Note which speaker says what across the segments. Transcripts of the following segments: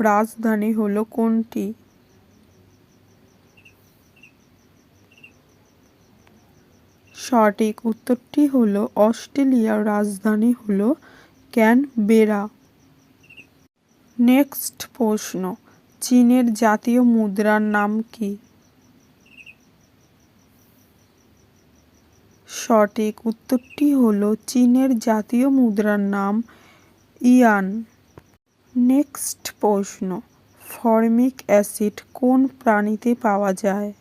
Speaker 1: রাজধানী হল কোনটি? সঠিক উত্তরটি হলো অস্ট্রেলিয়ার রাজধানী হলো ক্যানবেরা। নেক্সট প্রশ্ন, চীনের জাতীয় মুদ্রার নাম কি? সঠিক উত্তরটি হলো চীনের জাতীয় মুদ্রার নাম ইয়ান। নেক্সট প্রশ্ন, ফর্মিক অ্যাসিড কোন প্রাণীতে পাওয়া যায়?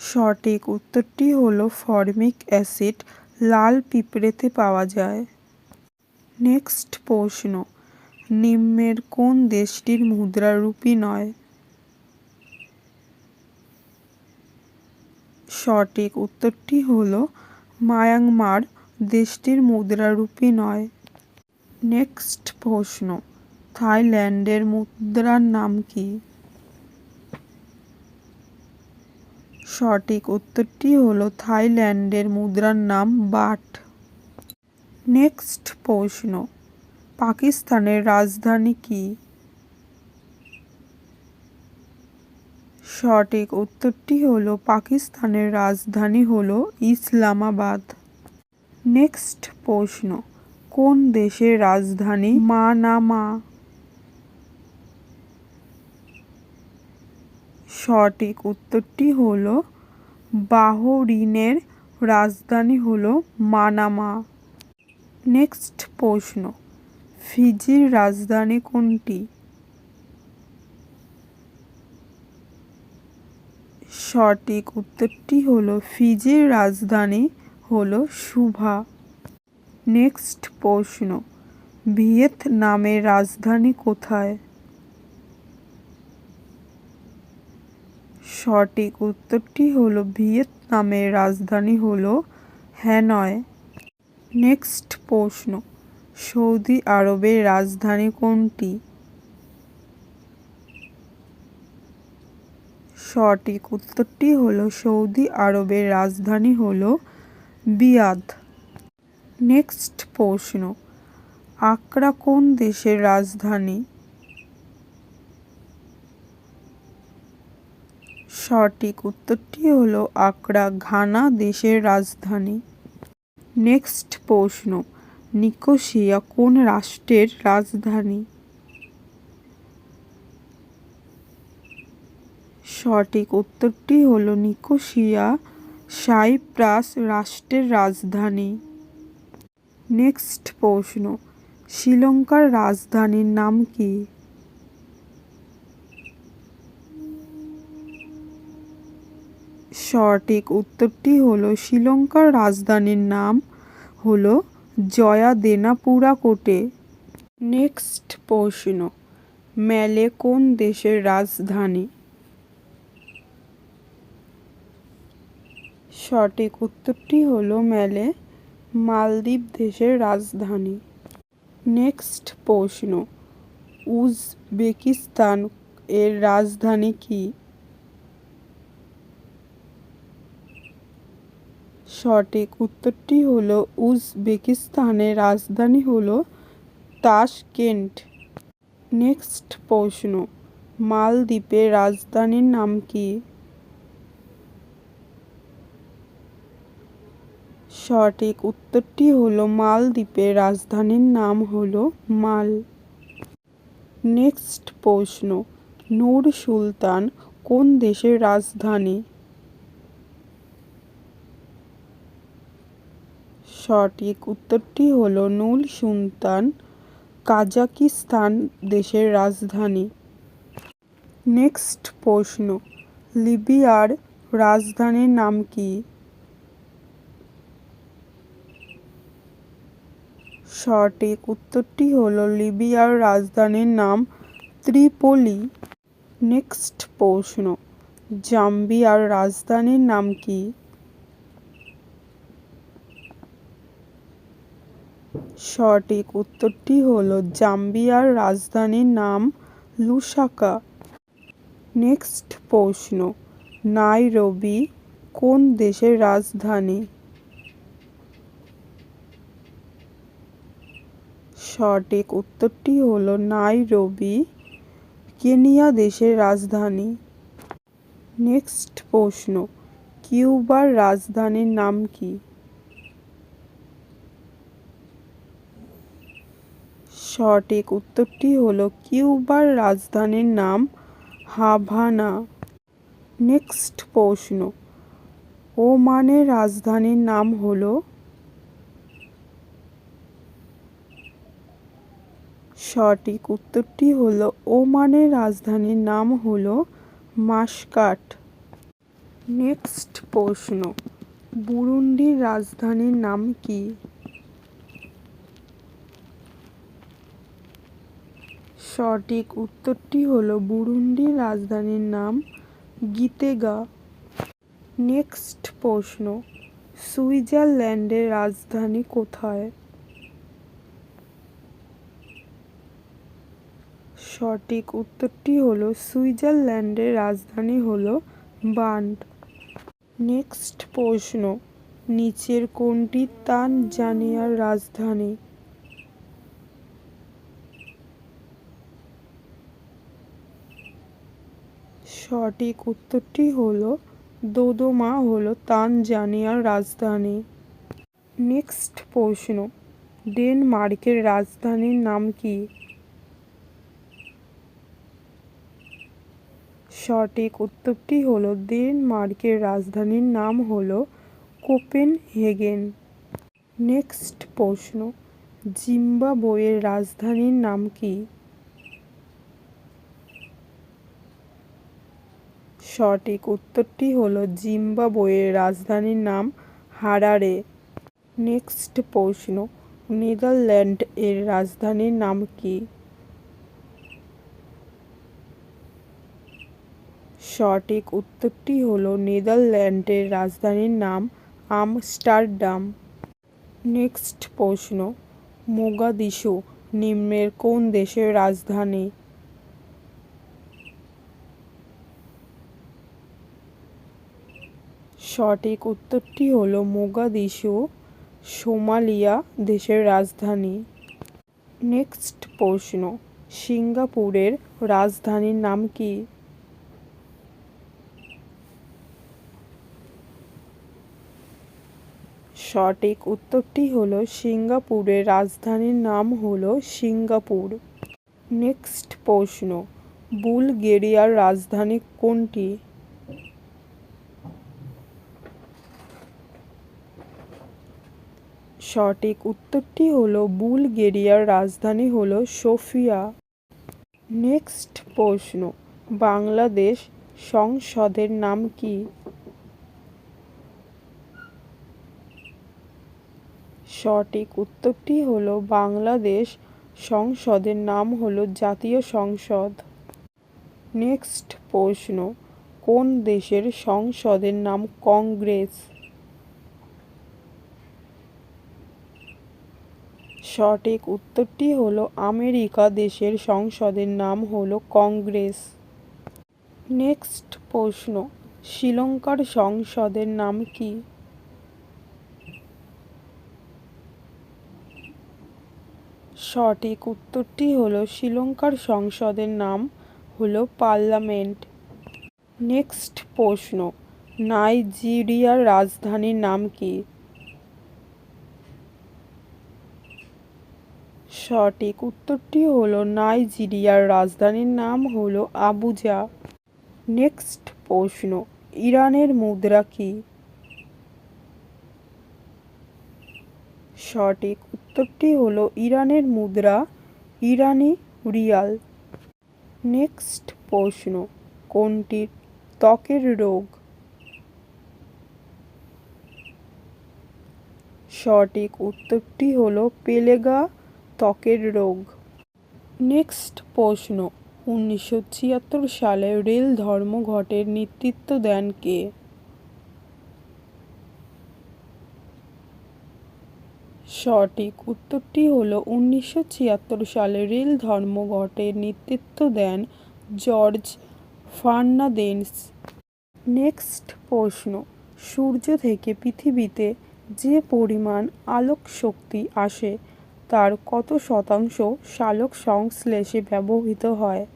Speaker 1: সঠিক উত্তরটি হলো ফর্মিক অ্যাসিড লাল পিঁপড়েতে পাওয়া যায়। নেক্সট প্রশ্ন, নিম্নের কোন দেশটির মুদ্রারূপী নয়? সঠিক উত্তরটি হলো মায়ানমার দেশটির মুদ্রারূপী নয়। নেক্সট প্রশ্ন, থাইল্যান্ডের মুদ্রার নাম কি? সঠিক উত্তরটি হলো থাইল্যান্ডের মুদ্রার নাম বাট। নেক্সট প্রশ্ন, পাকিস্তানের রাজধানী কি? সঠিক উত্তরটি হলো পাকিস্তানের রাজধানী হলো ইসলামাবাদ। নেক্সট প্রশ্ন, কোন দেশের রাজধানী মানামা? সঠিক উত্তরটি হলো, বাহরিনের রাজধানী হলো মানামা। নেক্সট প্রশ্ন, ফিজির রাজধানী কোনটি? সঠিক উত্তরটি হলো, ফিজির রাজধানী হলো সুভা নেক্সট প্রশ্ন, ভিয়েতনামের রাজধানী কোথায়? সঠিক উত্তরটি হলো, ভিয়েতনামের রাজধানী হলো হ্যানয়। নেক্সট প্রশ্ন, সৌদি আরবের রাজধানী কোনটি? সঠিক উত্তরটি হলো, সৌদি আরবের রাজধানী হলো বিয়াদ। নেক্সট প্রশ্ন, আকরা কোন দেশের রাজধানী? সঠিক উত্তরটি হলো আকরা, ঘানা দেশের রাজধানী। নেক্সট প্রশ্ন নিকোসিয়া কোন রাষ্ট্রের রাজধানী? সঠিক উত্তরটি হলো নিকোসিয়া সাইপ্রাস রাষ্ট্রের রাজধানী। নেক্সট প্রশ্ন, শ্রীলঙ্কার রাজধানীর নাম কি? সঠিক উত্তরটি হলো, শ্রীলঙ্কার রাজধানীর নাম হলো জয়াদেনাপুরাকোটে নেক্সট প্রশ্ন ম্যালে কোন দেশের রাজধানী? সঠিক উত্তরটি হলো ম্যালে মালদ্বীপ দেশের রাজধানী। নেক্সট প্রশ্ন, উজবেকিস্তান এর রাজধানী কি? সঠিক উত্তরটি হলো উজবেকিস্তানের রাজধানী হলো তাশকেন্ট। নেক্সট প্রশ্ন, মালদ্বীপের রাজধানীর নাম কি? সঠিক উত্তরটি হলো মালদ্বীপের রাজধানীর নাম হলো মাল। নেক্সট প্রশ্ন, নূর সুলতান কোন দেশের রাজধানী? সঠিক উত্তরটি হলো নুল সুলতান কাজাকিস্তান দেশের রাজধানী। নেক্সট প্রশ্ন, লিবিয়ার রাজধানীর নাম কি? সঠিক উত্তরটি হলো লিবিয়ার রাজধানীর নাম ত্রিপোলি। নেক্সট প্রশ্ন, জাম্বিয়ার রাজধানীর নাম কি? সঠিক উত্তরটি হলো জাম্বিয়ার রাজধানীর নাম লুসাকা। নেক্সট প্রশ্ন, নাইরোবি কোন দেশের রাজধানী? সঠিক উত্তরটি হলো নাইরোবি, কেনিয়া দেশের রাজধানী। নেক্সট প্রশ্ন, কিউবার রাজধানীর নাম কি? সঠিক উত্তরটি হলো কিউবার রাজধানীর নাম হাভানা। নেক্সট প্রশ্ন, ওমানের রাজধানীর নাম হলো সঠিক উত্তরটি হলো ওমানের রাজধানীর নাম হলো মাসকাট। নেক্সট প্রশ্ন, বুরুন্ডির রাজধানীর নাম কি? সঠিক উত্তরটি হলো বুরুন্ডির রাজধানীর নাম গিতেগা। নেক্সট প্রশ্ন, সুইজারল্যান্ডের রাজধানী কোথায়? সঠিক উত্তরটি হলো সুইজারল্যান্ডের রাজধানী হলো বান্ড নেক্সট প্রশ্ন, নিচের কোনটি তানজানিয়ার রাজধানী? সঠিক উত্তরটি হলো, দোদোমা হলো তানজানিয়ার রাজধানী। নেক্সট প্রশ্ন, ডেনমার্কের রাজধানীর নাম কি? সঠিক উত্তরটি হলো ডেনমার্কের রাজধানীর নাম হলো কোপেনহেগেন। নেক্সট প্রশ্ন, জিম্বাবোয়ের রাজধানীর নাম কি? সঠিক উত্তরটি হলো জিম্বাবোয়ের রাজধানীর নাম হারারে। নেক্সট প্রশ্ন, নেদারল্যান্ড এর রাজধানীর নাম কি? সঠিক উত্তরটি হলো নেদারল্যান্ডের রাজধানীর নাম আমস্টারডাম। নেক্সট প্রশ্ন মোগাদিশু নিম্নের কোন দেশের রাজধানী? সঠিক উত্তরটি হলো মোগাদিশু সোমালিয়া দেশের রাজধানী। নেক্সট প্রশ্ন, সিঙ্গাপুরের রাজধানীর নাম কি? সঠিক উত্তরটি হলো সিঙ্গাপুরের রাজধানীর নাম হলো সিঙ্গাপুর। নেক্সট প্রশ্ন, বুলগেরিয়ার রাজধানী কোনটি? সঠিক উত্তরটি হলো বুলগেরিয়ার রাজধানী হলো সোফিয়া। নেক্সট প্রশ্ন, বাংলাদেশ সংসদের নাম কি? সঠিক উত্তরটি হলো বাংলাদেশ সংসদের নাম হলো জাতীয় সংসদ। নেক্সট প্রশ্ন, কোন দেশের সংসদের নাম কংগ্রেস? সঠিক উত্তরটি হলো আমেরিকা, দেশের সংসদের নাম হলো কংগ্রেস। নেক্সট প্রশ্ন, শ্রীলঙ্কার সংসদের নাম কি? সঠিক উত্তরটি হলো শ্রীলঙ্কার সংসদের নাম হলো পার্লামেন্ট। নেক্সট প্রশ্ন, নাইজেরিয়ার রাজধানীর নাম কি? সঠিক উত্তরটি হলো নাইজেরিয়ার রাজধানীর নাম হলো আবুজা। নেক্সট প্রশ্ন, ইরানের মুদ্রা কি? সঠিক উত্তরটি হলো ইরানের মুদ্রা, ইরানি রিয়াল। নেক্সট প্রশ্ন, কোনটির ত্বকের রোগ? সঠিক উত্তরটি হলো পেলেগা ত্বকের রোগ। নেক্সট প্রশ্ন, উনিশশো ছিয়াত্তর সালে রেল ধর্মঘটের নেতৃত্ব দেন কে? সঠিক উত্তরটি হলো উনিশশো সালে রেল ধর্মঘটের নেতৃত্ব দেন জর্জ ফার্নাদেন্স নেক্সট প্রশ্ন, সূর্য থেকে পৃথিবীতে যে পরিমাণ আলোক শক্তি আসে, তার কত শতাংশ সালোক সংশ্লেষে ব্যবহৃত হয়?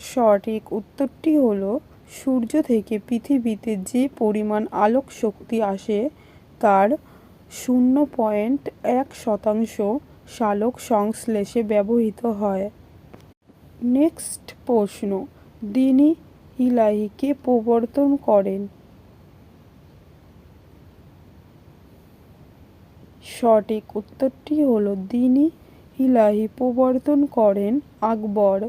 Speaker 1: সঠিক উত্তরটি হলো সূর্য থেকে পৃথিবীতে যে পরিমাণ আলোক শক্তি আসে, তার শূন্য পয়েন্ট এক শতাংশ সালোক সংশ্লেষে ব্যবহৃত হয়। নেক্সট প্রশ্ন। দিনই ইলাহিকে প্রবর্তন করেন। সঠিক উত্তরটি হলো দিনই ইলাহি প্রবর্তন করেন আকবর।